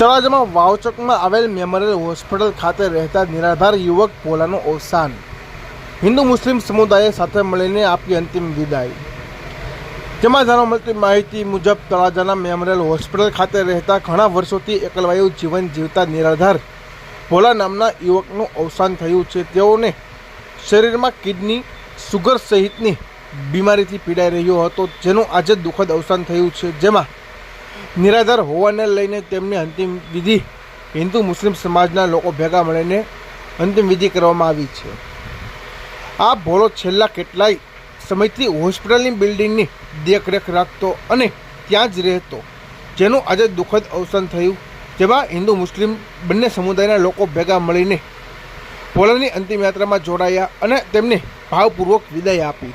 તળાજામાં વાવચકમાં આવેલ memorial hospital ખાતે રહેતા નિરાધાર યુવક ભોલાનું અવસાન. હિન્દુ મુસ્લિમ સમુદાયે સાથે મળીને આપી અંતિમ વિદાય. જેમાં જાણવા મળતી માહિતી મુજબ તળાજાના મેમોરિયલ હોસ્પિટલ ખાતે રહેતા ઘણા વર્ષોથી એકલવાયુ જીવન જીવતા નિરાધાર ભોલા નામના યુવકનું અવસાન થયું છે. તેઓને શરીરમાં કિડની, સુગર સહિતની બીમારીથી પીડાઈ રહ્યો હતો, જેનું આજે દુઃખદ અવસાન થયું છે. જેમાં નિરાધાર હોવાને લઈને તેમની અંતિમ વિધિ હિન્દુ મુસ્લિમ સમાજના લોકો ભેગા મળીને અંતિમ વિધિ કરવામાં આવી છે. આ ભોળો છેલ્લા કેટલાય સમયથી હોસ્પિટલની બિલ્ડિંગની દેખરેખ રાખતો અને ત્યાં જ રહેતો, જેનું આજે દુઃખદ અવસાન થયું, જેમાં હિન્દુ મુસ્લિમ બંને સમુદાયના લોકો ભેગા મળીને ભોલાની અંતિમ યાત્રામાં જોડાયા અને તેમને ભાવપૂર્વક વિદાય આપી.